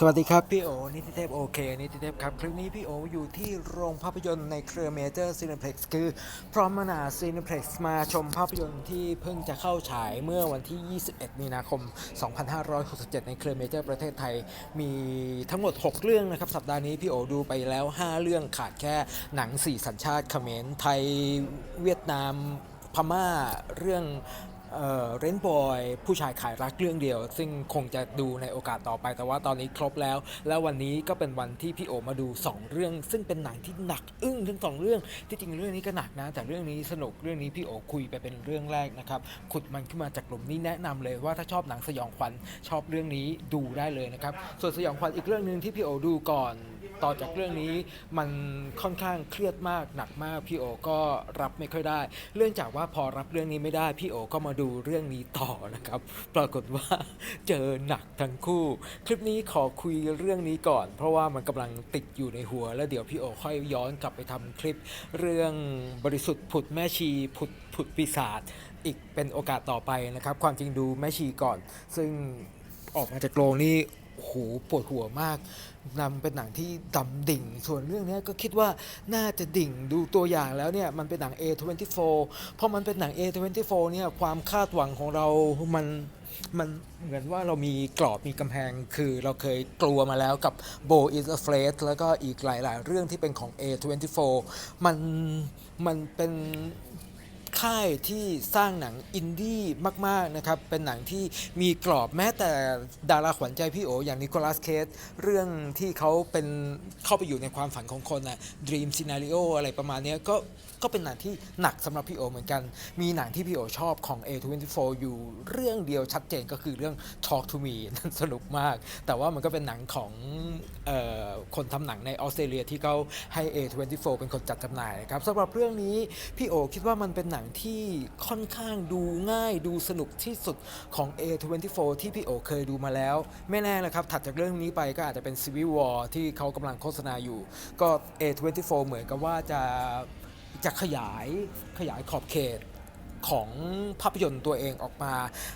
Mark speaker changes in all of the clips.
Speaker 1: สวัสดีครับ พี่โอนิติเทพโอเคนิติเทพครับ คลิปนี้พี่โออยู่ที่โรงภาพยนตร์ในเครือเมเจอร์ซีนิเพล็กซ์คือพร้อมมนาซีนิเพล็กซ์มาชมภาพยนตร์ที่เพิ่งจะเข้าฉายเมื่อวันที่ 21 มีนาคม 2567 ในเครือเมเจอร์ประเทศไทย มีทั้งหมด 6 เรื่องนะครับ สัปดาห์นี้พี่โอดูไปแล้ว 5 เรื่องขาดแค่หนัง 4 สัญชาติเขมรไทยเวียดนามพม่าเรื่อง เรนบอยผู้ชายขายรักเรื่องเดียว ซึ่งคงจะดูในโอกาสต่อไป แต่ว่าตอนนี้ครบแล้ว แล้ววันนี้ก็เป็นวันที่พี่โอมาดู 2 เรื่อง ซึ่งเป็นหนังที่หนักอึ้งทั้งสองเรื่องที่จริงเรื่องนี้ก็หนักนะ แต่เรื่องนี้สนุกเรื่องนี้พี่โอคุยไปเป็นเรื่องแรกนะครับขุดมันขึ้นมาจากกลุ่มนี้แนะนำเลยว่าถ้าชอบหนังสยองขวัญชอบเรื่องนี้ดูได้เลยนะครับส่วนสยองขวัญอีกเรื่องหนึ่งที่พี่โอดูก่อนต่อจากเรื่องนี้มันค่อนข้างเครียดมากหนักมากพี่โอก็รับไม่ค่อยได้ เรื่องจากว่าพอรับเรื่องนี้ไม่ได้พี่โอก็มาดูเรื่องนี้ต่อนะครับ ปรากฏว่าเจอหนักทั้งคู่ คลิปนี้ขอคุยเรื่องนี้ก่อน เพราะว่ามันกำลังติดอยู่ในหัว แล้วเดี๋ยวพี่โอค่อยย้อนกลับไปทำคลิป เรื่องบริสุทธิ์ผุดแม่ชีผุดผุดปีศาจอีกเป็นโอกาสต่อไปนะครับ ความจริงดูแม่ชีก่อน ซึ่งออกมาจากโรงนี่ โอ้โหปวดหัวมากนำเป็นหนังที่ดำดิ่ง ส่วนเรื่องนี้ก็คิดว่าน่าจะดิ่งดูตัวอย่างแล้วเนี่ยมันเป็นหนัง A24 เพราะมันเป็นหนัง A24 เนี่ยความคาดหวังของเรา มันมันเหมือนว่าเรามีกรอบมีกำแพง คือเราเคยกลัวมาแล้วกับ Bo is Afraid แล้วก็อีกหลาย ๆ เรื่องที่เป็นของ A24 มันมันเป็น ค่ายที่สร้างหนังอินดี้มาก ๆ นะครับ เป็นหนังที่มีกรอบแม้แต่ดาราขวัญใจพี่โอ อย่างนิโคลัสเคสเรื่องที่เขาเป็นเข้าไปอยู่ในความฝันของคนนะ Dream Scenario อะไรประมาณนี้ก็ก็เป็นหนังที่หนักสำหรับพี่โอเหมือนกัน มีหนังที่พี่โอชอบของ A24 อยู่เรื่องเดียวชัดเจนก็คือเรื่อง Talk to Me นั่นสนุกมาก แต่ว่ามันก็เป็นหนังของออคนทำหนังในออสเตรเลียที่เขาให้ A24 เป็นคนจัดจำหน่ายนะครับสำหรับเรื่องนี้พี่โอคิดว่ามันเป็นหนังที่ค่อนข้างดูง่ายดูสนุกที่สุดของ A24 ที่พี่โอเคยดูมาแล้ว ไม่แน่นะครับ ถัดจากเรื่องนี้ไปก็อาจจะเป็น Civil War ที่เขากำลังโฆษณาอยู่ ก็ A24 เหมือนกับว่าจะจะขยายขยายขอบเขตของภาพยนตร์ตัวเองออกมา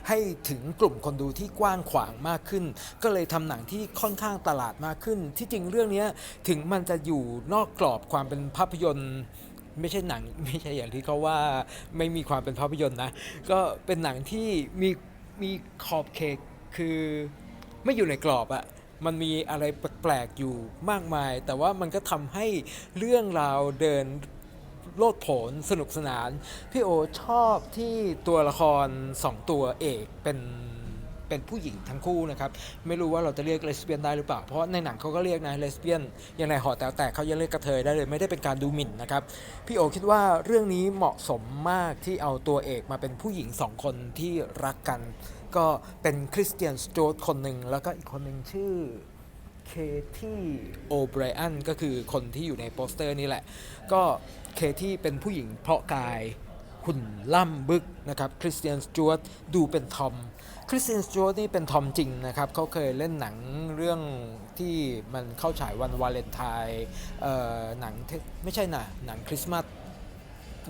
Speaker 1: ให้ถึงกลุ่มคนดูที่กว้างขวางมากขึ้น ก็เลยทำหนังที่ค่อนข้างตลาดมากขึ้น ที่จริงเรื่องนี้ถึงมันจะอยู่นอกกรอบความเป็นภาพยนตร์ ไม่ใช่หนังไม่ใช่อย่างที่เขาว่าไม่มีความเป็นภาพยนตร์นะ ก็เป็นหนังที่มีมีขอบเขตคือไม่อยู่ในกรอบอะมันมีอะไรแปลกๆอยู่มากมาย แต่ว่ามันก็ทำให้เรื่องราวเดินโลดโผนสนุกสนาน พี่โอชอบที่ตัวละคร2ตัวเอกเป็น เป็นผู้หญิงทั้งคู่นะครับ ไม่รู้ว่าเราจะเรียกเลสเบี้ยนได้หรือเปล่า เพราะในหนังเขาก็เรียกนะเลสเบี้ยนยังไงหอแตวแตกเขายังเรียกกระเทยได้เลยไม่ได้เป็นการดูหมิ่นนะครับ พี่โอคิดว่าเรื่องนี้เหมาะสมมากที่เอาตัวเอกมาเป็นผู้หญิงสองคนที่รักกัน ก็เป็นคริสเตียนสโจดคนหนึ่งแล้วก็อีกคนหนึ่งชื่อเคที่โอไบรอันก็คือคนที่อยู่ในโปสเตอร์นี่แหละ ก็เคที่เป็นผู้หญิงเพราะกายหุ่นล่ำบึกนะครับคริสเตียนสจวตดูเป็นทอม ริสเตียนสจวตนี่เป็นทอมจริงนะครับเขาเคยเล่นหนังเรื่องที่มันเข้าฉายวันวาเลนไทน์หนังไม่ใช่นะหนังคริสต์มาส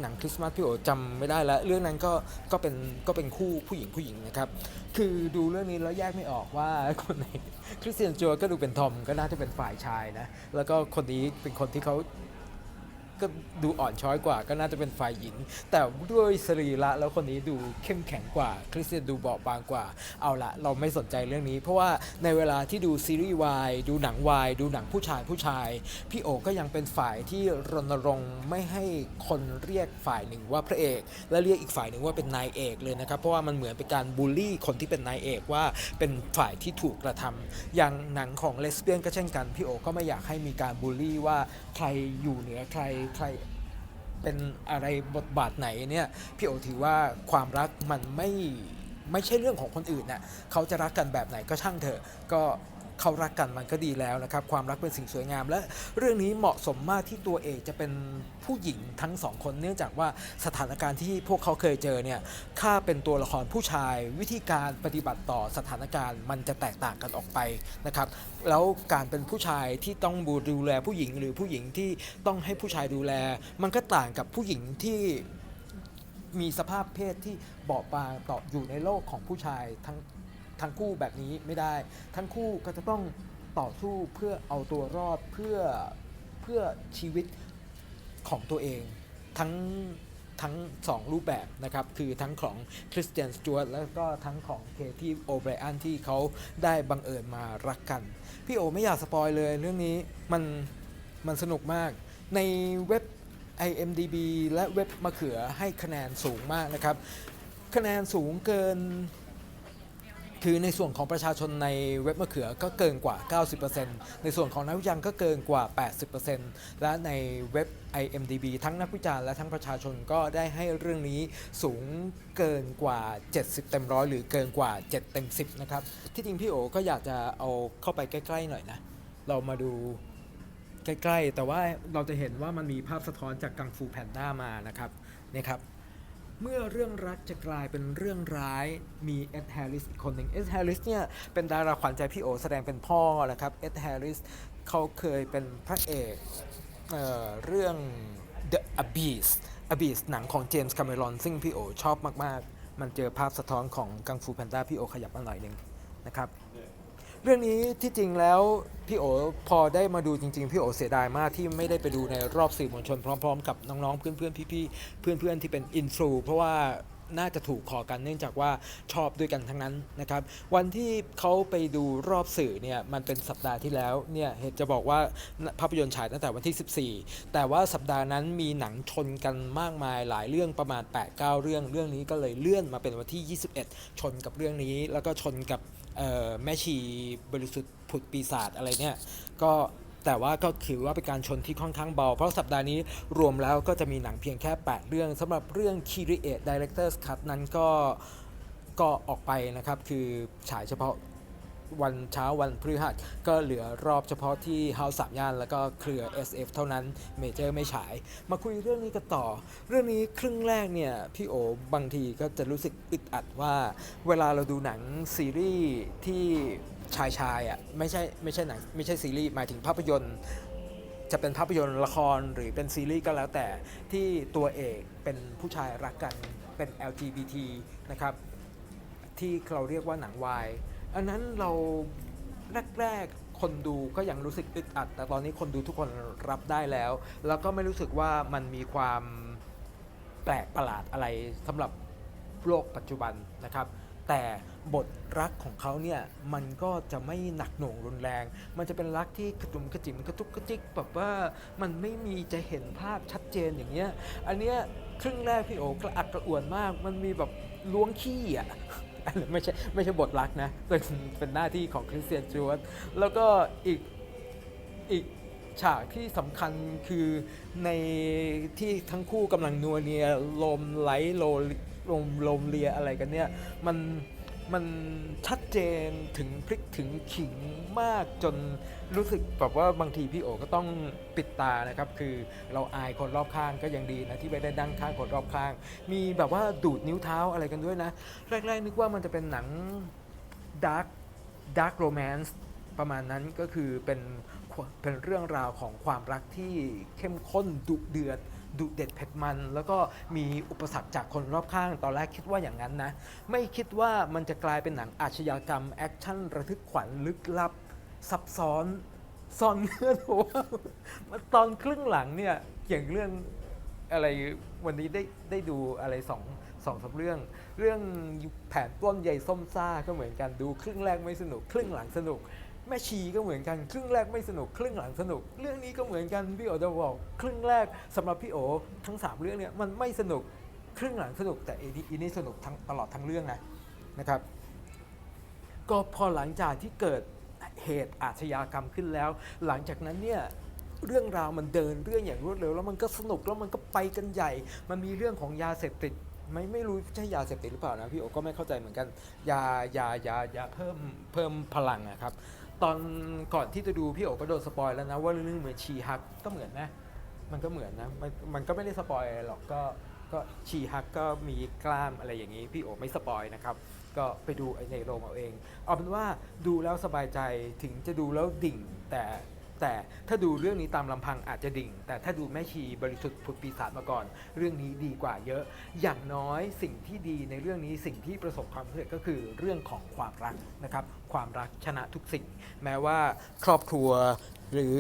Speaker 1: หนังคริสต์มาสพี่โอจำไม่ได้แล้ว เรื่องนั้นก็ก็เป็นก็เป็นคู่ผู้หญิงผู้หญิงนะครับ คือดูเรื่องนี้แล้วแยกไม่ออกว่าคนไหนคริสเตียนจัวก็ดูเป็นทอมก็น่าจะเป็นฝ่ายชายนะ แล้วก็คนนี้เป็นคนที่เขา ก็ดูอ่อนช้อยกว่าก็น่าจะเป็นฝ่ายหญิง แต่ด้วยสรีระแล้วคนนี้ดูเข้มแข็งกว่า คริสเตียนดูเบาบางกว่า เอาละเราไม่สนใจเรื่องนี้ เพราะว่าในเวลาที่ดูซีรีส์วายดูหนังวายดูหนังผู้ชายผู้ชาย พี่โอก็ยังเป็นฝ่ายที่รณรงค์ไม่ให้คนเรียกฝ่ายหนึ่งว่าพระเอก และเรียกอีกฝ่ายหนึ่งว่าเป็นนายเอกเลยนะครับ เพราะว่ามันเหมือนเป็นการบูลลี่คนที่เป็นนายเอกว่าเป็นฝ่ายที่ถูกกระทำอย่างหนังของเลสเบี้ยนก็เช่นกัน พี่โอก็ไม่อยากให้มีการบูลลี่ว่าใครอยู่เหนือใครใครเป็นอะไรบทบาทไหนเนี่ยพี่โอถือว่าความรักมันไม่ไม่ใช่เรื่องของคนอื่นน่ะเขาจะรักกันแบบไหนก็ช่างเถอะก็ เขารักกันมันก็ดีแล้วนะครับความรักเป็นสิ่งสวยงาม และเรื่องนี้เหมาะสมมากที่ตัวเอกจะเป็นผู้หญิงทั้งสองคนเนื่องจากว่าสถานการณ์ที่พวกเขาเคยเจอเนี่ยถ้าเป็นตัวละครผู้ชาย วิธีการปฏิบัติต่อสถานการณ์ มันจะแตกต่างกันออกไปนะครับแล้วการเป็นผู้ชายที่ต้องบูดูแลผู้หญิงหรือผู้หญิงที่ต้องให้ผู้ชายดูแล มันก็ต่างกับผู้หญิงที่มีสภาพเพศที่บอบบางต่ออยู่ในโลกของผู้ชายทั้ง ทั้งคู่แบบนี้ไม่ได้ ทั้งคู่ก็จะต้องต่อสู้เพื่อเอาตัวรอดเพื่อเพื่อชีวิตของตัวเอง ทั้งทั้งสองรูปแบบนะครับ คือทั้งของคริสเตียนสจวตแล้วก็ทั้งของเคที่โอไบรอันที่เขาได้บังเอิญมารักกัน พี่โอไม่อยากสปอยเลยเรื่องนี้มันมันสนุกมาก ในเว็บ IMDB และเว็บมะเขือให้คะแนนสูงมากนะครับ คะแนนสูงเกิน คือในส่วนของประชาชนในเว็บมะเขือก็เกินกว่า 90%ในส่วนของนักวิจารณ์ก็เกินกว่า 80%และในเว็บ IMDB ทั้งนักวิจารณ์และทั้งประชาชนก็ได้ให้เรื่องนี้สูงเกินกว่า 70 เต็มร้อยหรือเกินกว่า 7 เต็ม 10 นะครับ ที่จริงพี่โอก็อยากจะเอาเข้าไปใกล้ๆหน่อยนะ เรามาดูใกล้ๆ แต่ว่าเราจะเห็นว่ามันมีภาพสะท้อนจากกังฟูแพนด้ามานะครับนี่ครับ เมื่อเรื่องรักจะกลายเป็นเรื่องร้ายมีเอ็ดแฮร์ริสอีกคนหนึ่งเอ็ดแฮร์ริสเนี่ยเป็นดาราขวัญใจพี่โอแสดงเป็นพ่อนะครับเอ็ดแฮร์ริสเขาเคยเป็นพระเอกเเรื่อง The Abyss Abyss หนังของเจมส์คาเมรอนซึ่งพี่โอชอบมาก ๆ มันเจอภาพสะท้อนของกังฟูแพนด้าพี่โอขยับมาหน่อยหนึ่งนะครับ เรื่องนี้ที่จริงแล้วพี่โอพอได้มาดูจริง ๆ พี่โอเสียดายมากที่ไม่ได้ไปดูในรอบสื่อมวลชนพร้อม ๆ กับน้องๆเพื่อนๆพี่ๆเพื่อนๆที่เป็นอินฟลูเพราะว่าน่าจะถูกขอกันเนื่องจากว่าชอบด้วยกันทั้งนั้นนะครับ วันที่เขาไปดูรอบสื่อเนี่ยมันเป็นสัปดาห์ที่แล้วเนี่ยเหตุจะบอกว่าภาพยนตร์ฉายตั้งแต่วันที่ 14 แต่ว่าสัปดาห์นั้นมีหนังชนกันมากมายหลายเรื่องประมาณ 8-9 เรื่อง เรื่องนี้ก็เลยเลื่อนมาเป็นวันที่ 21 ชนกับเรื่องนี้ แล้วก็ชนกับ แม่ชีบริสุทธิ์ผุดปีศาจอะไรเนี่ย ก็แต่ว่าก็ถือว่าเป็นการชนที่ค่อนข้างเบา เพราะสัปดาห์นี้รวมแล้วก็จะมีหนังเพียงแค่ 8 เรื่องสำหรับเรื่อง c r e a t Director's Cut นั้นก็ก็ออกไปนะครับ คือฉายเฉพาะ วันเช้าวันพฤหัสก็เหลือรอบเฉพาะที่ House สามย่านแล้วก็เครือ SF เท่านั้นเมเจอร์ไม่ฉาย มาคุยเรื่องนี้กันต่อ เรื่องนี้ครึ่งแรกเนี่ย พี่โอบางทีก็จะรู้สึกอึดอัดว่า เวลาเราดูหนังซีรีส์ที่ชายชายอะไม่ใช่ไม่ใช่หนังไม่ใช่ซีรีส์หมายถึงภาพยนตร์จะเป็นภาพยนตร์ละครหรือเป็นซีรีส์ก็แล้วแต่ที่ตัวเอกเป็นผู้ชายรักกันเป็น LGBT นะครับ ที่เราเรียกว่าหนังวาย อันนั้นเราแรกๆ คนดูก็ยังรู้สึกอึดอัด แต่ตอนนี้คนดูทุกคนรับได้แล้ว แล้วก็ไม่รู้สึกว่ามันมีความแปลกประหลาดอะไรสำหรับโลกปัจจุบันนะครับ แต่บทรักของเขาเนี่ยมันก็จะไม่หนักหน่วงรุนแรง มันจะเป็นรักที่กระจุมกระจิ๋มกระจุกกระจิกแบบว่ามันไม่มีจะเห็นภาพชัดเจนอย่างเงี้ย อันเนี้ยครึ่งแรกพี่โอกระอักกระอ่วนมาก มันมีแบบล้วงขี้อะ ไม่ใช่ไม่ใช่บทรักนะเป็นเป็นหน้าที่ของคริสเตียนจวตแล้วก็อีกอีกฉากที่สำคัญคือในที่ทั้งคู่กำลังนัวเนียลมไหลโลลมลมเลียอะไรกันเนี่ยมันมันชัด เจนถึงพริกถึงขิงมากจนรู้สึกแบบว่าบางทีพี่โอก็ต้องปิดตานะครับ คือเราอายคนรอบข้างก็ยังดีนะที่ไม่ได้ดั้งข้างคนรอบข้าง มีแบบว่าดูดนิ้วเท้าอะไรกันด้วยนะ แรกๆนึกว่ามันจะเป็นหนังดาร์กดาร์กโรแมนต์ประมาณนั้นก็คือเป็นเป็นเรื่องราวของความรักที่เข้มข้นดุเดือด ดุเด็ดเผ็ดมัน แล้วก็มีอุปสรรคจากคนรอบข้าง ตอนแรกคิดว่าอย่างนั้นนะ ไม่คิดว่ามันจะกลายเป็นหนังอาชญากรรม แอคชั่นระทึกขวัญลึกลับ ซับซ้อนซ่อนเงื่อนหัวมาตอนครึ่งหลังเนี่ยอย่างเรื่องอะไรวันนี้ได้ได้ดูอะไรสองสองสาเรื่อง เรื่องแผนต้นใหญ่ส้มซ่าก็เหมือนกันดู ครึ่งแรกไม่สนุก ครึ่งหลังสนุก แม่ชีก็เหมือนกัน ครึ่งแรกไม่สนุกครึ่งหลังสนุก เรื่องนี้ก็เหมือนกันพี่โอจะบอกครึ่งแรกสำหรับพี่โอทั้งสามเรื่องเนี่ยมันไม่สนุกครึ่งหลังสนุกแต่เอีนี่อีนี่สนุกทั้งตลอดทั้งเรื่องนะนะครับ ก็พอหลังจากที่เกิดเหตุอาชญากรรมขึ้นแล้ว หลังจากนั้นเนี่ยเรื่องราวมันเดินเรื่องอย่างรวดเร็ว แล้วมันก็สนุกแล้วมันก็ไปกันใหญ่ มันมีเรื่องของยาเสพติดไม่ไม่รู้ใช่ยาเสพติดหรือเปล่านะพี่โอก็ไม่เข้าใจเหมือนกันยายายายาเพิ่มเพิ่มพลังอะครับ ตอนก่อนที่จะดูพี่โอ๋ก็โดนสปอยแล้วนะว่าเรื่องเหมือนชีฮักก็เหมือนนะ มันก็เหมือนนะมันมันก็ไม่ได้สปอยอะไรหรอกก็ก็ชีฮักก็มีกล้ามอะไรอย่างนี้ พี่โอไม่สปอยนะครับ ก็ไปดูในโรงเอาเอง เอาเป็นว่าดูแล้วสบายใจถึงจะดูแล้วดิ่งแต่ แต่ถ้าดูเรื่องนี้ตามลำพังอาจจะดิ่ง แต่ถ้าดูแม่ชีบริสุทธิ์ผุดปีศาจมาก่อน เรื่องนี้ดีกว่าเยอะ อย่างน้อยสิ่งที่ดีในเรื่องนี้สิ่งที่ประสบความสำเร็จก็คือเรื่องของความรักนะครับ ความรักชนะทุกสิ่ง แม้ว่าครอบครัวหรือ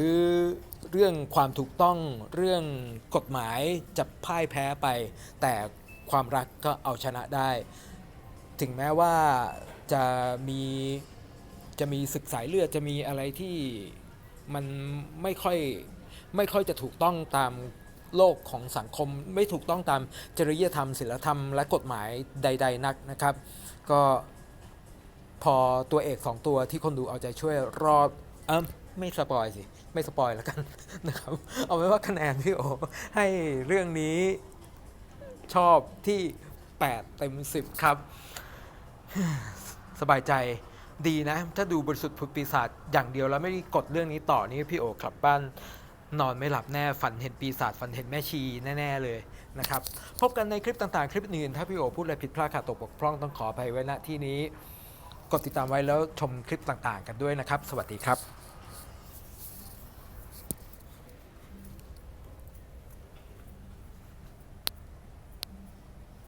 Speaker 1: เรื่องความถูกต้องเรื่องกฎหมายจะพ่ายแพ้ไป แต่ความรักก็เอาชนะได้ ถึงแม้ว่าจะมีจะมีศึกสายเลือดจะมีอะไรที่ มันไม่ค่อยไม่ค่อยจะถูกต้องตามโลกของสังคมไม่ถูกต้องตามจริยธรรมศีลธรรมและกฎหมายใด ๆ นักนะครับ ก็พอตัวเอกสองตัวที่คนดูเอาใจช่วยรอบเอมไม่สปอยสิ ไม่สปอยแล้วกันนะครับ เอาไว้ว่าคะแนนพี่โอให้เรื่องนี้ชอบที่ 8 เต็ม 10 ครับ สบายใจ ดีนะ ถ้าดูบริสุทธิ์ผุดปีศาจอย่างเดียวแล้วไม่กดเรื่องนี้ต่อนี่พี่โอกลับบ้านนอนไม่หลับแน่ฝันเห็นปีศาจฝันเห็นแม่ชีแน่ ๆ เลยนะครับ พบกันในคลิปต่างๆ คลิปอื่น ถ้าพี่โอพูดอะไรผิดพลาดขาดตกบกพร่องต้องขออภัยไว้ณที่นี้ กดติดตามไว้แล้วชมคลิปต่างๆ กันด้วยนะครับ สวัสดีครับ